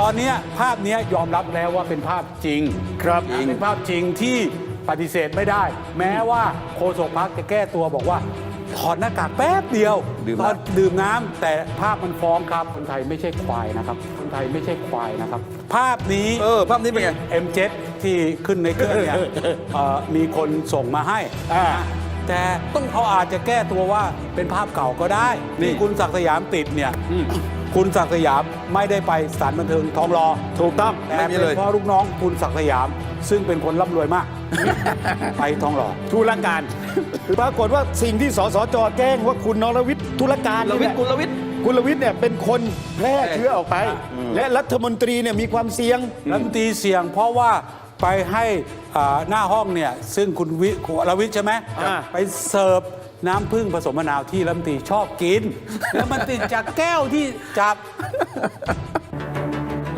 ตอนเนี้ยภาพเนี้ยยอมรับแล้วว่าเป็นภาพจริง ครับเป็นภาพจริงที่ปฏิเสธไม่ได้ แม้ว่าโฆษกพักจะแก้ตัวบอกว่า ถอดหน้ากากแป๊บเดียวดื่มตอนน้ำดื่มน้ำแต่ภาพมันฟ้องครับคนไทยไม่ใช่ควายนะครับ คนไทยไม่ใช่ควายนะครับ ภาพนี้เออภาพนี้เป็นไง M7 ที่ขึ้นในเครื่องเนี่ยเอ่อมีคนส่งมาให้อ่าแต่ต้องเขาอาจจะแก้ตัวว่าเป็นภาพเก่าก็ได้นี่นี่คุณศักดิ์สยามติดเนี่ย คุณศักดิ์สยามไม่ได้ไปสถานบันเทิงทองรอถูกต้องแต่ไม่มีเป็นเลย เพราะลูกน้องคุณศักดิ์สยาม ซึ่งเป็นคนร่ำรวยมาก ไปทองหล่อ ธุรการ ปรากฏว่าสิ่งที่สสจแจ้งว่าคุณนรวิทย์ธุรการลนี่วิแหทละย์กุลวิทย์คุณลวิทย์เนี่ยเป็นคนแพร่เชื้อออกไป และรัฐมนตรีเนี่ยมีความเสี่ยง รัฐมนตรีเสี่ยงเพราะว่าไปให้อ่าหน้าห้องเนี่ยซึ่งคุณวิคุณรวิทย์ใช่ไหมอ่า ไปเสิร์ฟ น้ำผึ้งผสมมะนาวที่รัฐมนตรีชอบกิน แล้วมันติดจากแก้วที่จับ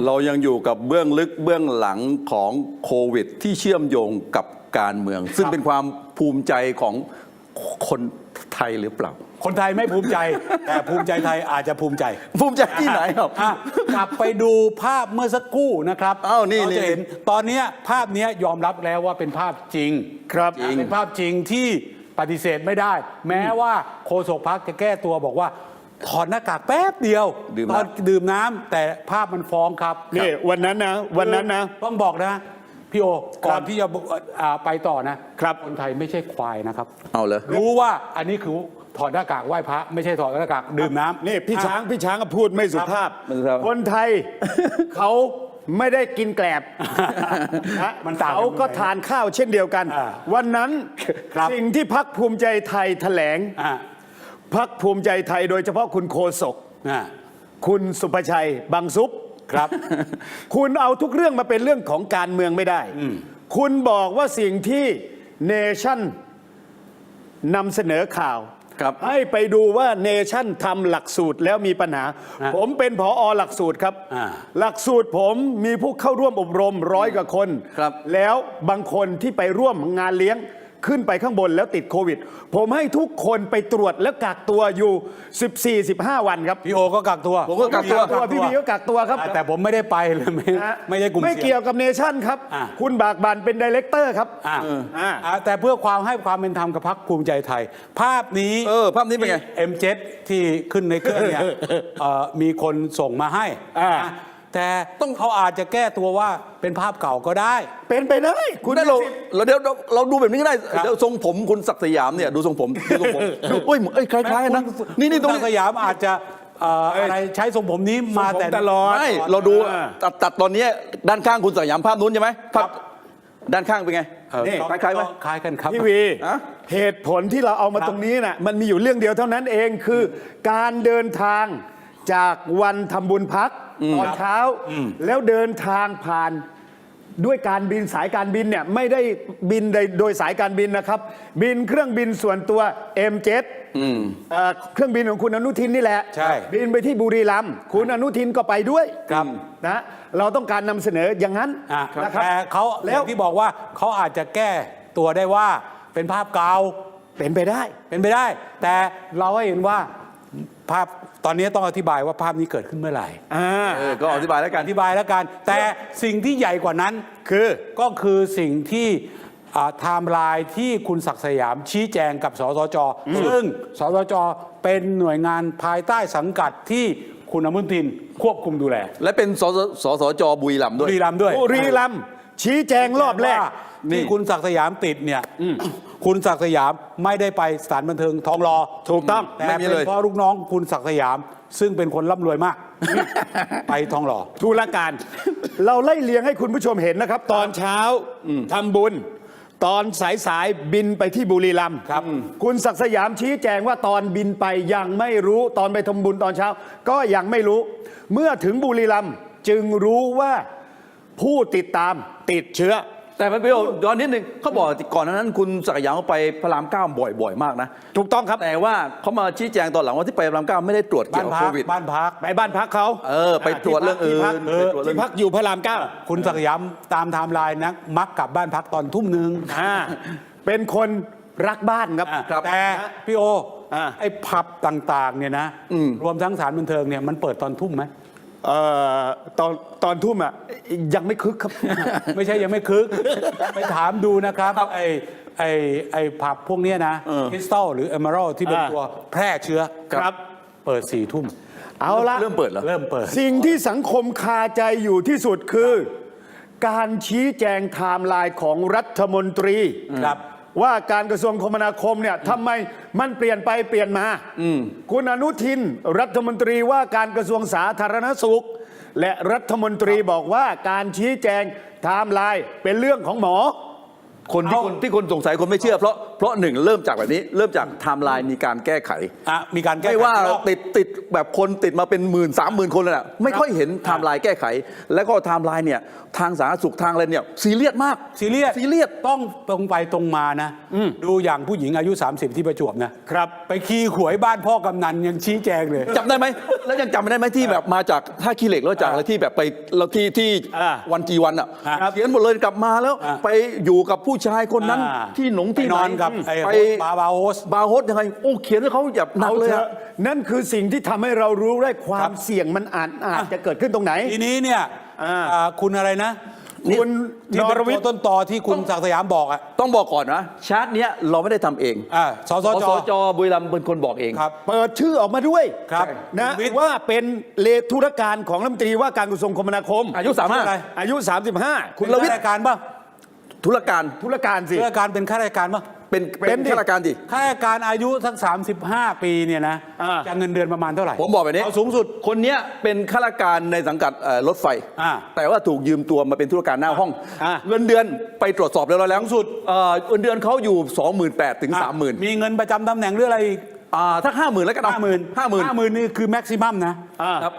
เรายังอยู่กับเบื้องลึกเบื้องหลังของโควิด ที่เชื่อมโยงกับการเมือง ซึ่งเป็นความภูมิใจของคนไทยหรือเปล่า คนไทยไม่ภูมิใจ แต่ภูมิใจไทยอาจจะภูมิใจ ภูมิใจที่ไหนครับ อะกลับไปดูภาพเมื่อสักครู่นะครับอ้าวนี่เรานี่ จะเห็นตอนเนี้ยภาพเนี้ยยอมรับแล้วว่าเป็นภาพจริง ครับจริงเป็นภาพจริงที่ ปฏิเสธไม่ได้ แม้ว่าโฆษกพักจะแก้ตัวบอกว่าถอดหน้ากากแป๊บเดียวดื่มตน้ำ อนดื่มน้ำแต่ภาพมันฟ้องครับนี่วันนั้นนะ วันนั้นนะ ต้องบอกนะ พี่โอ ก่อนที่จะอ่าไปต่อนะครับ คนไทยไม่ใช่ควายนะครับ เอาเลย รู้ว่าอันนี้คือถอดหน้ากากไหว้พระไม่ใช่ถอดหน้ากากดื่มน้ำนี่พี่ช้างพี่ช้างก็พูดไม่สุภาพ ไม่สุภาพ คนไทย เขา ไม่ได้กินแกลบนะมันต่างกันเขาก็ทานข้าวเช่นเดียวกัน อ่าวันนั้นครับ สิ่งที่พักภูมิใจไทยแถลง อ่าพักภูมิใจไทยโดยเฉพาะคุณโคศก อ่าคุณสุภชัยบางซุป ครับ คุณเอาทุกเรื่องมาเป็นเรื่องของการเมืองไม่ได้ คุณบอกว่าสิ่งที่เนชั่นนำเสนอข่าว ครับให้ไปดูว่าเนชั่นทำหลักสูตรแล้วมีปัญหา ฮะผมเป็นผออหลักสูตรครับ อ่าหลักสูตรผมมีผู้เข้าร่วมอบรมร้อยกว่าคน ครับแล้วบางคนที่ไปร่วมงานเลี้ยง ขึ้นไปข้างบนแล้วติดโควิด ผมให้ทุกคนไปตรวจแล้วกักตัวอยู่ 14-15 วันครับ พี่โอก็กักตัวผมก็กักตัวตัวพี่บีก็กักตัวครับอ่าแต่ผมไม่ได้ไปเลยไม่นะฮะไม่ได้กลุ่มไม่สี่งเกี่ยวกับเนชั่นครับอ่าคุณบากบันเป็นดีเลกเตอร์ครับอ่าอ่าอ่าแต่เพื่อความให้ความเป็นธรรมกับพรรคภูมิใจไทย ภาพนี้เออภาพนี้เป็นไงที่ M7 ที่ขึ้นในเครื่องเนี่ยเอ่อมีคนส่งมาให้อ่านะ แต่ต้องเขาอาจจะแก้ตัวว่าเป็นภาพเก่าก็ได้ เป็นไปได้คุณได้เราเราเดี๋ยวเราเราดูแบบนี้ก็ได้ครับ เดี๋ยวทรงผมคุณศักดิ์สยามเนี่ยดูทรงผมดูทรงผมดูเอ้ยเหมือนเอ้ยคล้ายๆนะนี่นี่ตรงคุณนี้ สยามอาจจะเอ่ออะไรใช้ทรงผมนี้มาแต่ ตลอด ไม่ เราดูอ่า ตัดตัดตอนเนี้ยด้านข้างคุณศักดิ์สยามภาพนู้นใช่ไหมภาพครับ ด้านข้างเป็นไงเออนี่ก็คล้ายๆไหม ก็คล้ายกันครับ พี่วีฮะเหตุผลที่เราเอามาครับตรงนี้น่ะมันมีอยู่เรื่องเดียวเท่านั้นเองคือ การเดินทางจากวันทำบุญพัก ตอนเช้า แล้วเดินทางผ่านด้วยการบินสายการบินเนี่ยไม่ได้บินโดยโดยสายการบินนะครับ บินเครื่องบินส่วนตัว M7 เอ่อเครื่องบินของคุณอนุทินนี่แหละใช่บินไปที่บุรีรัมย์คุณอนุทินก็ไปด้วยครับนะเราต้องการนำเสนออย่างนั้นอะนะครับแต่เขาแล้แล้ววที่บอกว่าเขาอาจจะแก้ตัวได้ว่าเป็นภาพเก่าเป็นไปได้ เป็นไปได้ แต่เราให้เห็นว่า ภาพตอนนี้ต้องอธิบายว่าภาพนี้เกิดขึ้นเมื่อไหร่อ่าเออก็อธิบายแล้วกันอธิบายแล้วกัน แต่สิ่งที่ใหญ่กว่านั้น คือก็คือสิ่งที่ไทม์ไลน์ที่คุณศักดิ์สยามชี้แจงกับสสจ ซึ่งสสจ เป็นหน่วยงานภายใต้สังกัดที่คุณอนุทินควบคุมดูแล และเป็นสสสสจบุรีรัมย์ด้บุวยรีรัมย์ด้วย บุรีรัมย์ชี้แจงรอบแรกว่า ที่คุณศักดิ์สยามติดเนี่ยคุณศักดิ์สยามไม่ได้ไปสถานบันเทิงทองรอถูกต้องแต่ไม่มีเป็นเลยเพราะลูกน้องคุณศักดิ์สยาม ซึ่งเป็นคนร่ำรวยมาก ไปทองหล่อ ธุรการ เราไล่เลียงให้คุณผู้ชมเห็นนะครับ ตอนเช้าทำบุญ ตอนสายสายๆบินไปที่บุรีรัมย์ครับ คุณศักดิ์สยามชี้แจงว่าตอนบินไปยังไม่รู้ตอนไปทำบุญตอนเช้า ก็ยังไม่รู้ เมื่อถึงบุรีรัมย์จึงรู้ว่าผู้ติดตามติดเชื้อ แต่มันไปย้อนนิดนึงเขาบอกก่อนหนานั้นคุณศักดิ์สยามเขาไปพระรามเก้าบ่อยๆ มากนะ ถูกต้องครับแต่ว่าเขามาชี้แจงตอนหลังว่าที่ไปพระรามเก้าไม่ได้ตรวจบ้าเกี่ยนวกับพัโคกวิดบ้านพักไปบ้านพักเขาเออไปตรวจเรื่องอื่นที่พักไปตรวจเรื่องที่พักอยู่พระรามเก้าคุณศักดิ์สยามตามไทม์ไลน์นะมักกลับบ้านพักตอนทุ่มหนึ่งอ่าเป็นคนรักบ้านครับอะครับแต่พี่โออ่าไอ้ผับต่างๆเนี่ยนะอืมรวมทั้งสถานบันเทิงเนี่ยมันเปิดตอนทุ่มไหม เอ่อตอนตอนทุ่มอะยังไม่คึกครับ ไม่ใช่ยังไม่คึก ไปถามดูนะครับไอ้ไอ้ไอ้ผับพวกเนี้ยนะคริสตัลหรือเอเมอรัลที่เป็นอ่าตัวแพร่เชื้อครับ เปิดสี่ทุ่มเอาละ เริ่มเปิดเหรอ เริ่มเปิด สิ่งที่สังคมคาใจอยู่ที่สุดคือ การชี้แจงไทม์ไลน์ของรัฐมนตรีครับ ว่าการกระทรวงคมนาคมเนี่ยทำไมมันเปลี่ยนไปเปลี่ยนมาคุณอนุทินรัฐมนตรีว่าการกระทรวงสาธารณสุข และรัฐมนตรีบอกว่าการชี้แจงไทม์ไลน์เป็นเรื่องของหมอ คนที่คนที่คนสงสัยคนไม่เชื่อเพราะเพราะหนึ่งเริ่มจากแบบนี้ เริ่มจากไทม์ไลน์มีการแก้ไข อะมีการแก้ไม่ไขว่าอีกรอบ ติดติดแบบคนติดมาเป็นหมื่นสามหมื่นคนเลยน่ะไม่ค่อยเห็นไทม์ไลน์แก้ไข แล้วก็ไทม์ไลน์เนี่ยทางสาธารณสุขทางอะไรเนี่ยซีเรียสมากซีเรียสซีเรียส ต้องตรงไปตรงมานะ ดูอย่างผู้หญิงอายุ 30 ที่ประจวบนะครับ ไปขี่ขวยบ้านพ่อกำนันยังชี้แจงเลย จำได้ไหม แล้วยังจำได้ไหมที่แบบมาจากท่าขี้เหล็กแล้วจากอะไรที่แบบไปแล้วที่ที่อ่าวันจีวันอะครับเขียนหมดเลยกลับมาแล้ว อ่าไปอยู่กับผู้ชายคนนั้นอ่าที่หนงที่ไปนอนไหกับไอ้ไปบาร์บาโฮส บาร์โฮสยังไงโอ้เขียนให้เขาแบบหนักเอาเลยเถอะอะ นั่นคือสิ่งที่ทำให้เรารู้ได้ควาครัมบ เสี่ยงมันอาจอาจจะเกิดขึ้นตรงไหน ทีนี้เนี่ยอ่าอ่าคุณอะไรนะคุณที่นเป็นรวิตัทวย์ต้นตอที่คุณศักดิ์สยามบอกอะต้องบอกก่อนนะชาร์ตเนี้ยเราไม่ได้ทำเองอ่าสสสจสจบุรีรัมย์เป็นคนบอกเอง ครับ เปิดชื่อออกมาด้วยครับนะคุณวิทย์ ว่าเป็นเลธุรการของรัฐมนตรีว่าการกระทรวงคมนาคม อายุสามห้าอะไรอายุ 35 คุณข้าราชการป่ะ ธุรการธุรการสิข้าราชการเป็นข้าราชการป่ะเป็นเป็เป็นนดิข้าราชการดิ ข้าราชการอายุทั้ง35 ปีเนี่ยนะอ่า จะเงินเดือนประมาณเท่าไหร่ผมบอกแบบนี้เอาสูงสุด คนเนี้ยเป็นข้าราชการในสังกัดเอ่อรถไฟ อ่าแต่ว่าถูกยืมตัวมาเป็นธุรการหน้าห้อง อ่าเงินเดือนไปตรวจสอบแล้วแล้วสูงสุด เอ่อเงินเดือนเขาอยู่ 28,000ถึงอะ30,000มีเงินประจำตำแหน่งหรืออะไรอีกอ่าถ้าห้าหมื่นแล้วกันห้าหมื่นห้าหมื่นห้าหมื่นนี่คือแม็กซิมัมนะ อ่า ครับ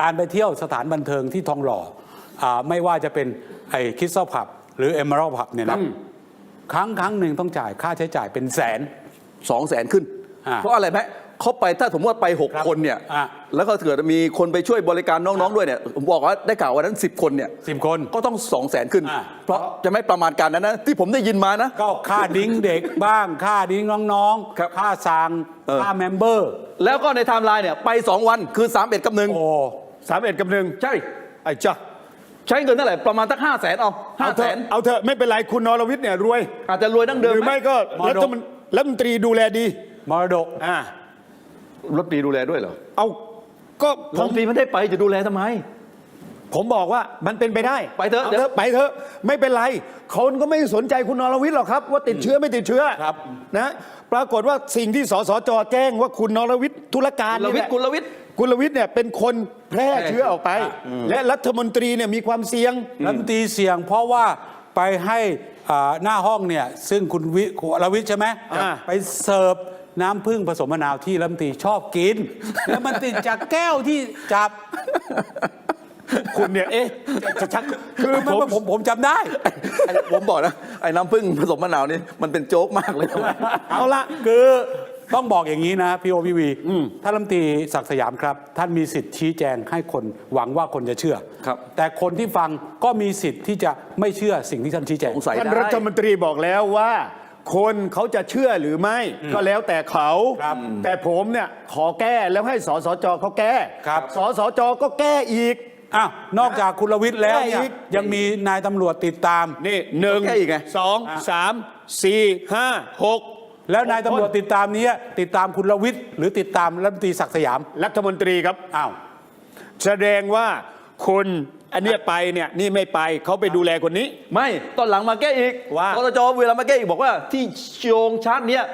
การไปเที่ยวสถานบันเทิงที่ทองหล่ออ่าไม่ว่าจะเป็นไอ้คิสซอผับ หรือเอเมอรัลผับเนี่ยนะครั้งครั้งหนึ่งต้องจ่ายค่าใช้จ่ายเป็นแสน สองแสนขึ้น อ่าเพราะอะไรไหมเขาไปถ้าสมมติว่าไป ครับ6 คนเนี่ยอ่าแล้วก็เกิดมีคนไปช่วยบริการน้องๆด้วยเนี่ยผมบอกว่าได้ข่าววันนั้น 10 คนเนี่ยสิบคน ก็ต้อง2องแสนขึ้น อ่าเพราะจะไม่ประมาณการนั้นนะที่ผมได้ยินมานะ ก็ค่าดิ้งเด็กบ้าง ค่าดิ้งน้องครับๆค่าสั่งเออ ค่าเมมเบอร์ แล้วก็ในไทม์ไลน์เนี่ยไป 2 วันคือ 3 1กับหนึ่งโอ้31กับหนึ่งใช่ ไอ้จ้า ใช้เงินเท่าไหร่ประมาณสักห้าแสนเอาห้าเอาแสเถอะนเอาเถอะไม่เป็นไรคุณนรวิทย์เนี่ยรวย อาจจะรวยดั้งเดิมหรือไม่ก็มรดกรัฐมนรัฐมนตรีดูแลดีมรดก อ่ารถดีดูแลด้วยเหรอเอาก็ผผมมตีไม่ได้ไปจะดูแลทำไม ผมบอกว่ามันเป็นไปได้ไปเถอะาเดี๋ยวไปเถอะไม่เป็นไรคนก็ไม่สนใจคุณนรวิทย์หรอกครับ ว่าติดเชื้อไม่ติดเชื้อครับนะปรากฏว่าสิ่งที่สสจแจ้งว่าคุณนรวิทย์ธุรการกุลวิทย์นี่แหละกุลวิทย์ กุลวิทย์เนี่ยเป็นคนแพร่เชื้อออกไป และรัฐมนตรีเนี่ยมีความเสี่ยง รัฐมนตรีเสี่ยงเพราะว่าไปให้อ่าหน้าห้องเนี่ยซึ่งคุณวิคุณรวิทย์ใช่ไหมอ่า ไปเสิร์ฟน้ำผึ้งผสมมะนาวที่รัฐมนตรีชอบกิน แล้วมันติดจากแก้วที่จับคุณเนี่ยเอ๊ะจะชักคือผผมมผมผมจำได้ ไอ้ผมบอกนะไอ้น้ำผึ้งผสมมะนาวนี่มันเป็นโจ๊กมากเลยนะ เอาละ คือ ต้องบอกอย่างนี้นะพี่โอพี่วีท่านรัฐมนตรีศักดิ์สยามครับ ท่านมีสิทธิ์ชี้แจงให้คนหวังว่าคนจะเชื่อ ครับ แต่คนที่ฟังก็มีสิทธิ์ที่จะไม่เชื่อสิ่งที่ท่านชี้แจง สงสัยท่านได้ รัฐมนตรีบอกแล้วว่า คนเขาจะเชื่อหรือไม่ก็แล้วแต่เขา ครับแต่ผมเนี่ยขอแก้แล้วให้สสจเขาแก้ครับ สสจก็แก้อีกอ้าวนอกจากคุณรวิทย์แล้วเนี่ยแก้อีก ยังมีนายตำรวจติดตาม นี่หนึ่งแก้อีกไง สองสามสี่ห้าหก แล้วนายตำรวจติดตามนี้ติดตามคุณรวิทย์หรือติดตามรัฐมนตรีศักดิ์สยาม รัฐมนตรีครับอ้าวแสดงว่าคนอันเนี้ยไปเนี่ยนี่ไม่ไปเขาไปดูแลคนนี้ ไม่ตอนหลังมาแก้อีกว่าสตจเวลามาแก้อีกบอกว่าที่โยงชาร์ตเนี้ย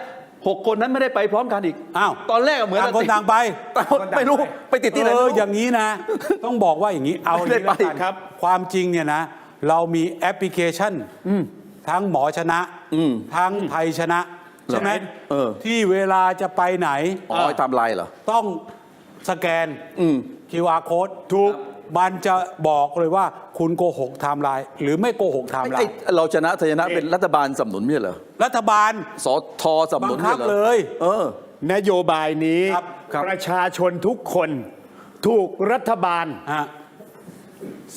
หกคนนั้นไม่ได้ไปพร้อมกันอีกอ้าวตอนแรกอะเหมือนต่างคนต่างไปต่างคนไม่รู้ไปติดที่ไหนเอไม่อรู้อย่างนี้นะ ต้องบอกว่าอย่างนี้เอาอย่างนี้ไม่ได้ไปแล้วกันครับ ความจริงเนี่ยนะ เรามีแอปพลิเคชันทั้งหมอชนะทั้งไทยชนะ ใช่ไหมเออ ที่เวลาจะไปไหนอ๋อไอ้ไทำลายเหรอ ต้องสแกนอืม QR code ถูกมันจะบอกเลยว่าคุณโกหกไทม์ไลน์หรือไม่โกหกไทม์ไลไอ้น์เราชนะไทยชนะเป็นรัฐบาลสนับสนุนไม่ใช่เหรอ รัฐบาลสอทอสนับสนุนบังคับไม่ใช่หรอเลยเออนโยบายนี้ครับครับประชาชนทุกคนถูกรัฐบาลฮะ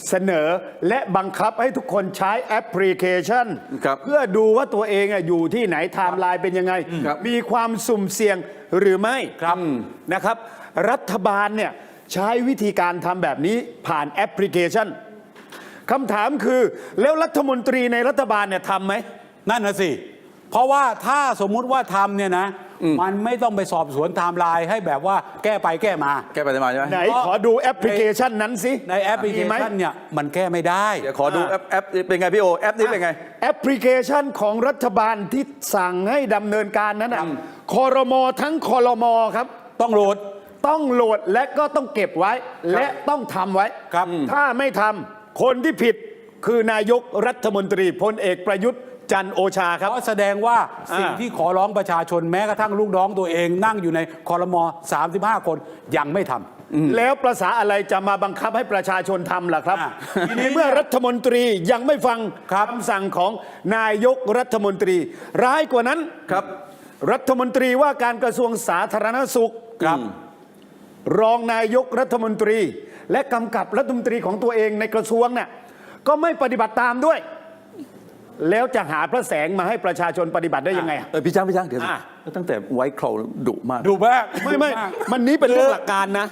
เสนอและบังคับให้ทุกคนใช้แอปพลิเคชัน ครับเพื่อดูว่าตัวเองอะอยู่ที่ไหนไทม์ไลน์เป็นยังไง ครับมีความสุ่มเสี่ยงหรือไม่ครับนะครับ รัฐบาลเนี่ยใช้วิธีการทำแบบนี้ผ่านแอปพลิเคชันคำถามคือแล้วรัฐมนตรีในรัฐบาลเนี่ยทำไหม นั่นนะสิ เพราะว่าถ้าสมมุติว่าทำเนี่ยนะ มันไม่ต้องไปสอบสวนไทม์ไลน์ให้แบบว่าแก้ไปแก้มา แก้ไปได้มาใช่ไหมไหนขอดูแอปพลิเคชันนั้นสิ ในแอปพลิเคมีไหมชันเนี่ยมันแก้ไม่ได้ เดี๋ยวขอดูแอปแอปเป็นไงพี่โอแอปนี้เป็นไง แอปพลิเคชันของรัฐบาลที่สั่งให้ดำเนินการนั้นนะคอรมอทั้งคอรมอครับ ต้องโหลดต้องโหลดและก็ต้องเก็บไว้ และต้องทำไว้ครับ ถ้าไม่ทำคนที่ผิดคือนายกรัฐมนตรีพลเอกประยุทธ์ จันทร์โอชาครับ เพราะแสดงว่าสิ่งอ่าที่ขอร้องประชาชนแม้กระทั่งลูกน้องตัวเองนั่งอยู่ในคอรมอ35 คนยังไม่ทำ แล้วประษาอะไรจะมาบังคับให้ประชาชนทำล่ะครับ อะทีนี้เมื่อรัฐมนตรียังไม่ฟังครับ คำสั่งของนายกรัฐมนตรี ร้ายกว่านั้นครับ รัฐมนตรีว่าการกระทรวงสาธารณสุขครับ รองนายกรัฐมนตรี และกำกับรัฐมนตรีของตัวเองในกระทรวงเนี่ยก็ไม่ปฏิบัติตามด้วย แล้วจะหาพระแสงมาให้ประชาชนปฏิบัติได้ยังไงอะ เออพี่จ้างพี่จ้างเดี๋ยวอะ ตั้งแต่ไว้คราวดุมากดูมาก ไม่ไม่ดุากมันนี้เป็นเรื่องหลักการนะ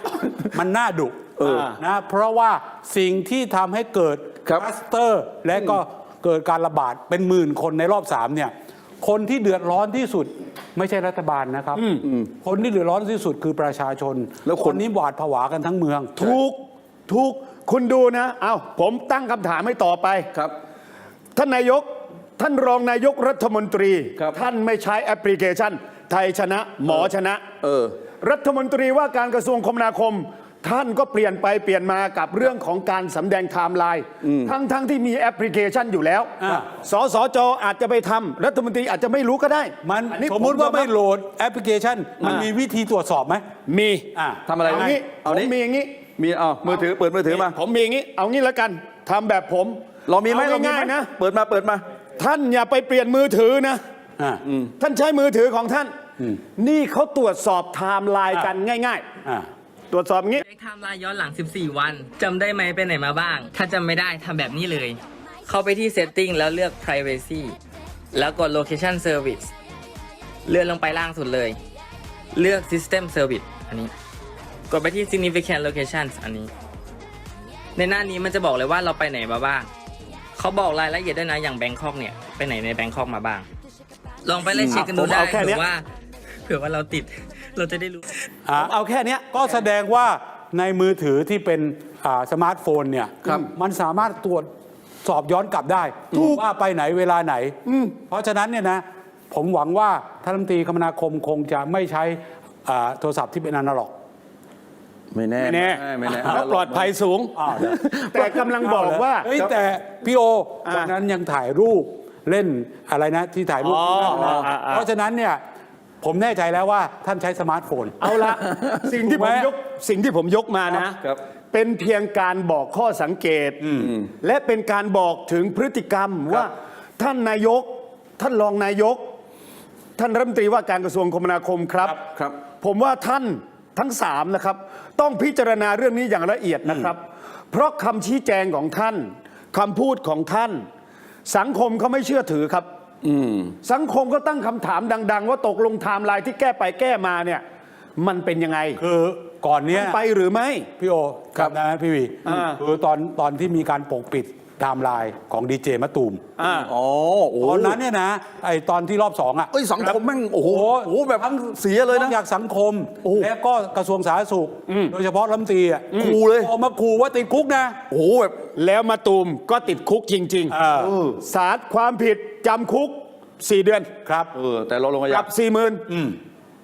มันน่าดุเออนะเพราะว่าสิ่งที่ทำให้เกิดครับ คลัสเตอร์ และก็เกิดการระบาดเป็นหมื่นคนในรอบสามเนี่ย คนที่เดือดร้อนที่สุดไม่ใช่รัฐบาลนะครับ คนที่เดือดร้อนที่สุดคือประชาชนแล้วคน นี้หวาดผวากันทั้งเมือง ถูกถูกคุณดูนะ เอาผมตั้งคำถามให้ต่อไปครับ ท่านนายกท่านรองนายกรัฐมนตรี ครับ ท่านไม่ใช้แอปพลิเคชัน ไทยชนะ หมอชนะ เออ รัฐมนตรีว่าการกระทรวงคมนาคม ท่านก็เปลี่ยนไปเปลี่ยนมากับเรื่องของการสำแดงไทม์ไลน์ทั้งทั้งที่มีแอปพลิเคชันอยู่แล้วอ่า สสจอาจจะไปทำรัฐมนตรีอาจจะไม่รู้ก็ได้มันอันนี้สมมุติว่าผไม่ยอรับโหลดแอปพลิเคชัน มันอ่ามีมีวิธีตรวจสอบไหมมีอ่าทำอะไรเอานะงี้ผเอามนี้มีอย่างนี้ มีเอามือถือเปิดมือถือมา ผมมีอย่างนี้ เอางี้แล้วกันทำแบบผม เรามีไหมอเรามีง่าไหมยๆนะ เปิดมาเปิดมา ท่านอย่าไปเปลี่ยนมือถือนะ อ่า ท่านใช้มือถือของท่าน นี่เขาตรวจสอบไทม์ไลน์กันง่าย อ่า ๆ ตรวจสอบอย่างนี้ เช็คไทม์ไลน์ย้อนหลัง 14 วัน จำได้ไหมไปไหนมาบ้าง ถ้าจำไม่ได้ทำแบบนี้เลย เข้าไปที่ Setting แล้วเลือก Privacy แล้วกด Location Service เลื่อนลงไปล่างสุดเลย เลือก System Service อันนี้ กดไปที่ Significant Locations อันนี้ ในหน้านี้มันจะบอกเลยว่าเราไปไหนมาบ้าง เขาบอกรายละเอียดด้วยนะอย่างแบงคอกเนี่ยไปไหนในแบงคอกมาบ้าง ลองไปไล่เช็คกันดูผมได้เอาแค่เผื่เนี้อยว่าเผื่อว่าเราติด เราจะได้รู้ อ่าเอาแค่เนี้ยก็แสดงว่าในมือถือที่เป็นอ่าสมาร์ทโฟนเนี่ยมันสามารถตรวจสอบย้อนกลับได้ว่าไปไหนเวลาไหนเพราะฉะนั้นเนี่ยนะผมหวังว่าท่านรัฐมนตรีคมนาคมคงจะไม่ใช้อ่าโทรศัพท์ที่เป็นอนาล็อก ไม่แน่ไม่แน่ไม่แน่แล้วปลอดภัยสูงอ้าวเหรอแต่กำลังบอกว่าเฮ้ยแต่พี่โออ่าวันนั้นยังถ่ายรูปเล่นอะไรนะที่ถ่ายรูปอ๋อที่นั่นนะอ่าอ่า เพราะฉะนั้นเนี่ยผมแน่ใจแล้วว่าท่านใช้สมาร์ทโฟน เอาละ สิ่งที่ถูผกมไหมยกสิ่งที่ผมยกมานะ ครับ เป็นเพียงการบอกข้อสังเกต และเป็นการบอกถึงพฤติกรรมว่าท่านนายก ท่านรองนายก ท่านรัฐมนตรีว่าการกระทรวงคมนาคมครับ ครับ ผมว่าท่าน ทั้งสามนะครับ ต้องพิจารณาเรื่องนี้อย่างละเอียดนะครับ เพราะคำชี้แจงของท่านคำพูดของท่าน สังคมเขาไม่เชื่อถือครับสังคมก็ตั้งคำถามดัง ๆ ว่าตกลงไทม์ไลน์ที่แก้ไปแก้มาเนี่ย มันเป็นยังไงคือก่อนเนี้ยไปหรือไม่พี่โอครับนะพี่วีอ่าคือตอนตอนที่มีการปกปิด ไทม์ไลน์ของดีเจมะตูมอ่าอ๋อโอ้ตอนนั้นเนี่ยนะไอตอนที่รอบสองอะ เอ้ยสังคมแม่งโอ้โหโอ้โหแบบทั้งเสียเลยนนะอกจากสังคม โอ้และก็กระทรวงสาธารณสุข โดยเฉพาะรัฐมนตรีอะขู่เลย ออกมาขู่ว่าติดคุกนะ โอ้โหแบบ แล้วมาตูมก็ติดคุกจริงอ่าๆสารความผิดจำคุก 4 เดือนครับ เออ แต่เราลงอาปญารับสี่หมื่น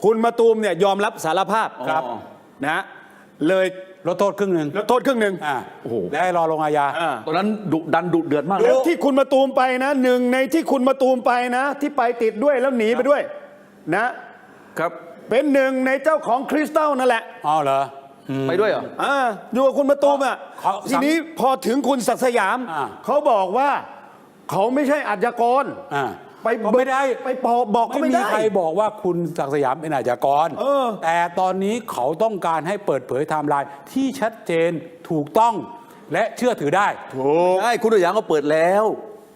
คุณมาตูมเนี่ยยอมรับสารภาพครับ นะเลย ลดโทษครึ่งหนึ่งลดโทษครึ่งหนึ่ง อ่าโอ้โห และให้รอลงอาญาอ่าตอนนั้นดุดันดุเดือดมากแล้วที่คุณมาตูมไปนะหนึ่งในที่คุณมาตูมไปนะ ที่ไปติดด้วยแล้วหนีไปด้วย นะ ครับ เป็นหนึ่งในเจ้าของคริสตัลนั่นแหละอ๋อเหรอ ไปด้วยเหรอ อ่าอยู่กับคุณมาตูมอะเขาทีนี้พอถึงคุณศักดิ์สยามอ่า เขาบอกว่า เขาไม่ใช่อาชญากร อ่า ไปก็ไม่ได้ไปบอกบอกเขาไม่ไม่มีได้ ใครบอกว่าคุณศักดิ์สยามเป็นอาชญากร เออ แต่ตอนนี้เขาต้องการให้เปิดเผยไทม์ไลน์ที่ชัดเจนถูกต้องและเชื่อถือได้ใช่คุณตัวอย่างก็เปิดแล้ว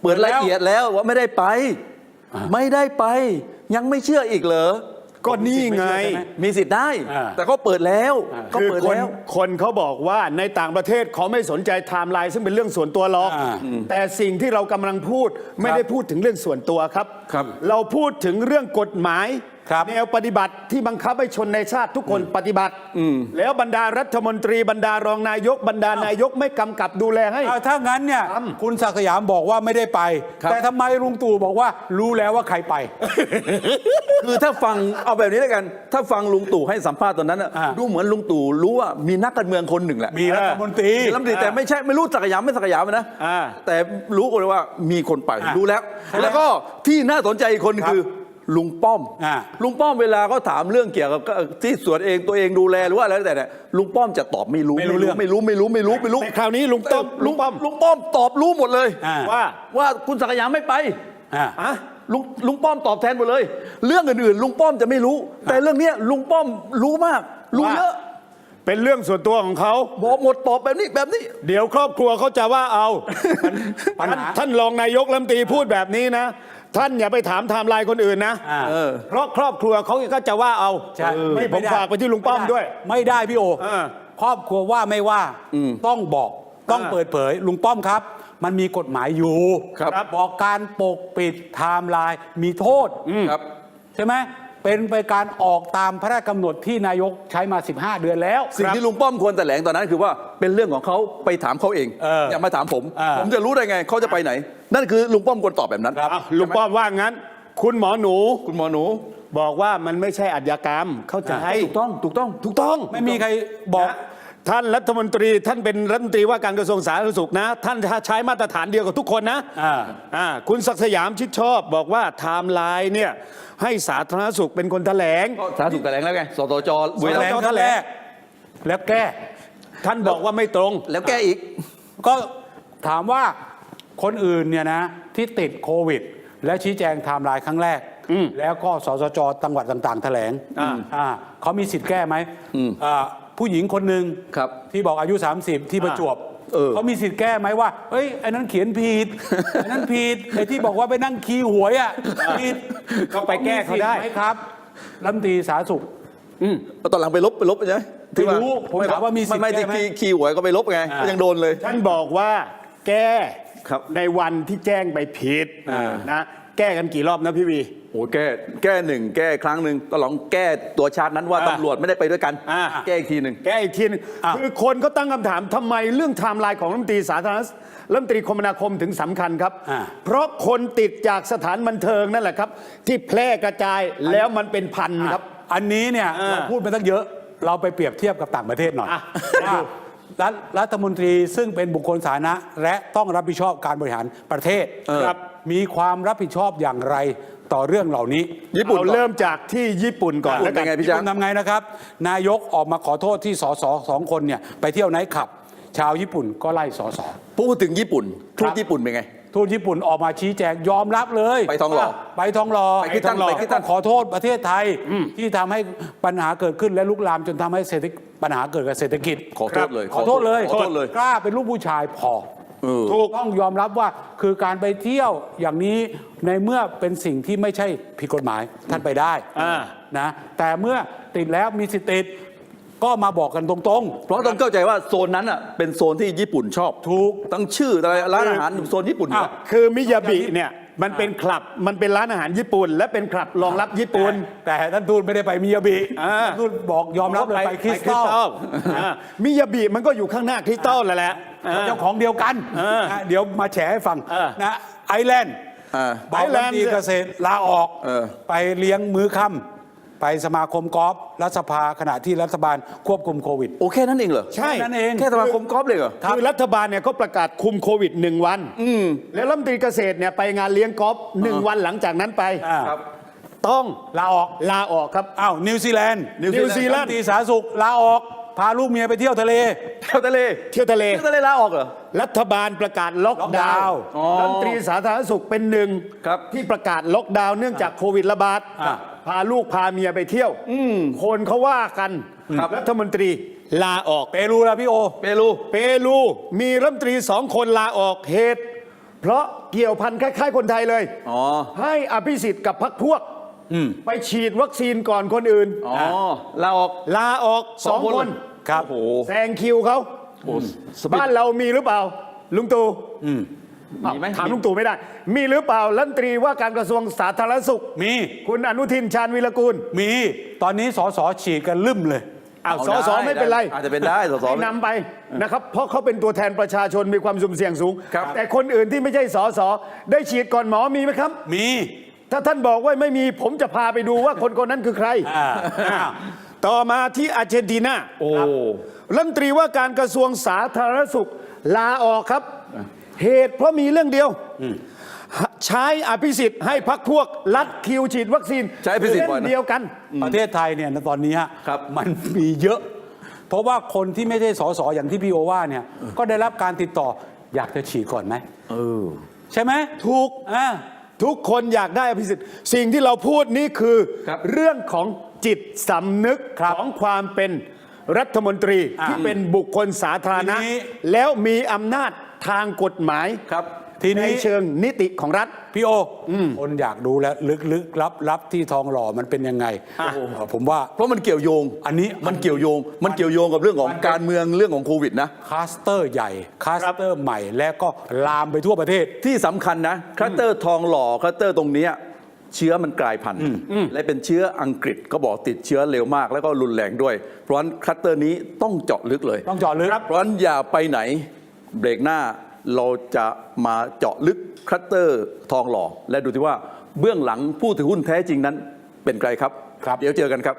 เปิดเปิดแล้วละเอียดแล้วว่าไม่ได้ไป ไม่ได้ไป ยังไม่เชื่ออีกเหรอ ก็นี่ไงใช่หมมีสิทธิ์ได้ อ่า แต่ก็เปิดแล้วอ่าก็คือเปิดคนแล้ว คนเขาบอกว่าในต่างประเทศเขาไม่สนใจไทม์ไลน์ซึ่งเป็นเรื่องส่วนตัวหรอกอ่าแต่สิ่งที่เรากำลังพูดไม่ได้พูดถึงเรื่องส่วนตัวครับ ครับ เราพูดถึงเรื่องกฎหมาย ครับแนวปฏิบัติที่บังคับให้ชนในชาติทุกคนปฏิบัติแล้วบรรดารัฐมนตรีบรรดารองนายกบรรดานายกไม่กำกับดูแลให้เอาถ้างั้นเนี่ยทำคุณศักดิ์สยามบอกว่าไม่ได้ไปครับแต่ทำไมลุงตู่บอกว่ารู้แล้วว่าใครไป คือถ้าฟังเอาแบบนี้แล้วกัน ถ้าฟังลุงตู่ให้สัมภาษณ์ตอนนั้นน่ะอ่า ดูเหมือนลุงตู่รู้ว่ามีนักการเมืองคนหนึ่งแหละมีรัฐมนตรีมีรัฐมนตรีแต่ไม่ใช่ไม่รู้สักดิ์สยามไม่สักดิ์สยามนะอ่า แต่รู้เลยว่ามีคนไปอ่ารู้แล้ว แล้วก็ที่น่าสนใจอีกคนครับ คือ ลุงป้อม อ่า ลุงป้อมเวลาเขาถามเรื่องเกี่ยวกับที่ส่วนเองตัวเองดูแลหรือว่าอะไรแล้วแต่เนี่ยลุงป้อมจะตอบไม่รู้ไม่รู้เรื่องไม่รู้ไม่รู้ไม่รู้ไม่รู้แต่คราวนี้ลุงต้อมลุลุงงป้อม ลุงป้อมตอบรู้หมดเลย อ่า ว่า ว่าคุณศักดิ์สยามไม่ไป อ่าอะลุงลุงป้อมตอบแทนหมดเลย เรื่องอื่นๆ ลุงป้อมจะไม่รู้ แต่เรื่องเนี้ยลุงป้อมรู้มาก รู้เยอะเป็นเรื่องส่วนตัวของเขา บอกหมดตอบแบบนี้แบบนี้ เดี๋ยวครอบครัวเขาจะว่าเอาปัญท่านหา ท่านรองนายกรัฐมนตรีพูดแบบนี้นะ ท่านอย่าไปถามไทม์ไลน์คนอื่นนะอ่าเออเพราะครอบครัวเขาก็จะว่าเอาใช่นี่ผมด้ฝากไปที่ลุงป้อมด้วย ไม่ได้พี่โออ่าครอบครัวว่าไม่ว่าต้องบอกต้องอ่าเปิดเผยลุงป้อมครับ มันมีกฎหมายอยู่ครับบอกการปกปิดไทม์ไลน์มีโทษครับ ใช่ไหมเป็นไปการออกตามพระราชกำหนดที่นายกใช้มา 15 เดือนแล้ว สิ่งที่ลุงป้อมควรแถลงตอนนั้นคือว่าเป็นเรื่องของเขาไปถามเขาเอง เอออย่ามาถามผมอ่าผมจะรู้ได้ไงเขาจะไปไหน นั่นคือลุงป้อมควรตอบแบบนั้น อ้าวลุงป้อมว่างั้น คุณหมอหนูคุณหมอหนู บอกว่ามันไม่ใช่อาชญากรรม เข้าใจ ถูกต้องถูกต้อง ถูกต้อง ไม่มีใครบอกนะท่านรัฐมนตรีท่านเป็นรัฐมนตรีว่าการกระทรวงสาธารณสุขนะ ท่านใช้มาตรฐานเดียวกับทุกคนนะอ่า อ่าคุณศักดิ์สยามชิดชอบบอกว่าไทม์ไลน์เนี่ยให้สาธารณสุขเป็นคนแถลง ก็สาธารณสุขแถลงแล้วไง สตจบุรีแถรัลมงย์ครั้งแรก แล้วแก้ ท่านบอกว่าไม่ตรง แล้วแก้อีก ก็ถามว่า คนอื่นเนี่ยนะที่ติดโควิด แล้วชี้แจงไทม์ไลน์ครั้งแรก แล้วก็สสจจังหวัดต่างๆ แถลงอ่าอ่าเขามีสิทธิ์แก้ไหมอ่าผู้หญิงคนหนึ่งครับที่บอกอายุ 30 ที่ประจวบเออเขามีสิทธิ์แก้ไหมว่า เอ้ยไอ้นั้นเขียนผิดไอ้นั้นผิดไอ้ที่บอกว่าไปนั่งคีย์หวยอะผิดก็ไปแก้เขาได้มีสิทธิ์ไหมครับรัฐมนตรีสาธารณสุขตอนหลังไปลบไปลบใช่ไหมที่ไม่รู้ผมถามว่ามีสิทธิ์ไม่แก้ที่ไหมคีย์คีย์หวยก็ไปลบไงอ่าก็ยังโดนเลย ท่านบอกว่าแก้ ครับ ในวันที่แจ้งไปผิดอ่านะแก้กันกี่รอบนะพี่วี โอ้แก้แก้หนึ่งแก้ครั้งหนึ่งก็ลองแก้ตัวชาตินั้นว่าอ่าตำรวจไม่ได้ไปด้วยกัน อ่า แก้อีกทีหนึ่ง แก้อีกทีนึงอ้าวคือคนก็ตั้งคำถามทำไมเรื่องไทม์ไลน์ของรัฐมนตรีสาธารณสุขรัฐมนตรีคมนาคมถึงสำคัญครับ อ่า เพราะคนติดจากสถานบันเทิงนั่นแหละครับ ที่แพร่กระจายแล้วมันเป็นพันครับอันนี้เนี่ยอ่าเราพูดไปตั้งเยอะ เราไปเปรียบเทียบกับต่างประเทศหน่อยอะว่า รัฐรัฐมนตรีซึ่งเป็นบุคคลสาธารณะและต้องรับผิดชอบการบริหารประเทศเออครับมีความรับผิดชอบอย่างไรต่อเรื่องเหล่านี้ญี่ปุ่นเราก่อนเริ่มจากที่ญี่ปุ่นก่อนญี่ปุ่นแล้วกันเป็นไงพี่ญี่ปุ่นทำไงนะครับ นายกออกมาขอโทษที่สสสองคนเนี่ยไปเที่ยวไนท์คลับ ชาวญี่ปุ่นก็ไล่สสพูดถึงญี่ปุ่นครัทูบตญี่ปุ่นเป็นไง ทูตญี่ปุ่นออกมาชี้แจงยอมรับเลยไปทองหล่อว่าไปทองหล่อไปที่ตั้งทอหล่อไปที่ตั้งขอโทษประเทศไทยที่ทำให้ปัญหาเกิดขึ้นและลุกลามจนทำให้เศรษฐกิจปัญหาเกิดกับเศรษฐกิจขอโทษเลยขอโทษเลยขอโทษเลยกล้าเป็นลูกผู้ชายพอเออถูกต้องยอมรับว่าคือการไปเที่ยวอย่างนี้ในเมื่อเป็นสิ่งที่ไม่ใช่ผิดกฎหมายท่านไปได้อ่านะแต่เมื่อติดแล้วมีสิทธิ์ติด ก็มาบอกกันตรงเพราะต้องเข้าใจว่าโซนนั้นอะเป็นโซนที่ญี่ปุ่นชอบๆถูกตั้งชื่ออะไรร้านอาหารโซนญี่ปุ่นอยู่อ้าวแล้ว คือมิยาบิเนี่ยมันเป็นคลับมันเป็นร้านอาหารญี่ปุ่น และเป็นคลับรองรับญี่ปุ่น แต่ท่านทูตไม่ได้ไปมิยาบิอ่า ท่านทูตบอกยอมรับเลยไปคริสตัลอ่ามิยาบิมันก็อยู่ข้างหน้าคริสตัลแหละแหละอ่าเจ้าของเดียวกันเออนะเดี๋ยวมาแฉให้ฟังเออนะไอแลนด์อ่าบอกรัฐมนตรีเกษตรลาออกเออ ไปเลี้ยงมื้อค่ำ ไปสมาคมกอล์ฟรัฐสภาขณะที่รัฐบาลควบคุมโควิด โอแค่นั้นเองเหรอใช่นั่นเอง แค่สมาคมกอล์ฟเลยเหรอ คือรัฐบาลเนี่ยเขาประกาศคุมโควิดหนึ่งวัน แล้วรัฐมนตรีเกษตรเนี่ยไปงานเลี้ยงกอล์ฟหนึ่งวันหลังจากนั้นไปอ่าครับ ต้องลาออกลาออกครับ อ้าวนิวซีแลนด์นิวซีแลนด์ รัฐมนตรีสาธารณสุขลาออก พาลูกเมียไปเที่ยวทะเล เที่ยวทะเลเที่ยวทะเล เที่ยวทะเลลาออกเหรอ รัฐบาลประกาศล็อกล็อกดาดาววน์น์อ๋อรัฐมนตรีสาธารณสุขเป็นหนึ่งครับที่ประกาศล็อกดาวน์เนื่องจากโควิดระบาด อะ พาลูกพาเมียไปเที่ยว คนเขาว่ากันครับ รัฐมนตรีลาออก เปรูแล้วพี่โอ เปรู เปรูมีรัฐมนตรีสองคนลาออกเหตุ เพราะเกี่ยวพันคล้ายๆคนไทยเลย อ๋อ ให้อภิสิทธิ์กับพรรคพวกอืมไปฉีดวัคซีนก่อนคนอื่น อ๋อลาออก ลาออกสองคน ครับ โอ้โหแซงคิวเขา โอ้สปิบ้านเรามีหรือเปล่า ลุงตู่อื มมีไหมถามลุงตู่ไม่ได้ มีหรือเปล่ารัฐมนตรีว่าการกระทรวงสาธารณสุข มี คุณอนุทินชาญวีรกูล มี ตอนนี้สสฉีดกันลืมเลยอ้าวเอาสอสอได้ไม่เป็นไรอาจจะเป็นได้สสให้นำไปนะครับเพราะเขาเป็นตัวแทนประชาชนมีความสุ่มเสี่ยงสูงครับแต่คนอื่นที่ไม่ใช่สอสอได้ฉีดก่อนหมอมีไหมครับ มี ถ้าท่านบอกว่าไม่มีผมจะพาไปดูว่าคนคนนั้นคือใครอ่าอ่าต่อมาที่อาร์เจนตินาโอ้รัฐมนตรีว่าการกระทรวงสาธารณสุขลาออกครับ เหตุเพราะมีเรื่องเดียว ใช้อภิสิทธิ์ให้พักพวกลัดคิวฉีดวัคซีนใช้อภิสิทธิ์บ่อยนะเช่นเดียวกัน ประเทศไทยเนี่ยตอนนี้ครับ มันมีเยอะ เพราะว่าคนที่ไม่ใช่สสอย่างที่พี่โอว่าเนี่ยก็ได้รับการติดต่ออยากจะฉีดก่อนไหมเออใช่ไหมถูก อ่า ทุกคนอยากได้อภิสิทธิ์สิ่งที่เราพูดนี่คือ ครับ เรื่องของจิตสำนึกครับของความเป็นรัฐมนตรีอ่าที่เป็นบุคคลสาธารณะ ทีนี้ แล้วมีอำนาจ ทางกฎหมายครับทีนี้ ในเชิงนิติของรัฐ พี่โออคนอยากดูแล้วลึกๆลับลับที่ทองหล่อมันเป็นยังไงเออผมว่า เพราะมันเกี่ยวโยงอันนี้มันเกี่ยวโยง มันเกี่ยวโยงกับเรื่องของมันเป็นการเมืองเรื่องของโควิดนะ คลัสเตอร์ใหญ่คลัสเตอร์ใหม่และก็ลามไปทั่วประเทศ ที่สำคัญนะคลัสเตอร์ทองหล่อคลัสเตอร์ตรงเนี้ยเชื้อมันกลายพันธุ์และเป็นเชื้ออังกฤษก็บอกติดเชื้อเร็วมาก แล้วก็รุนแรงด้วย เพราะฉะนั้นคลัสเตอร์นี้ต้องเจาะลึกเลย ต้องเจาะลึก เพราะฉะนั้นอย่าไปไหน เบรกหน้าเราจะมาเจาะลึกคลัสเตอร์ทองหล่อ และดูที่ว่าเบื้องหลังผู้ถือหุ้นแท้จริงนั้นเป็นใครครับครับ เดี๋ยวเจอกันครับ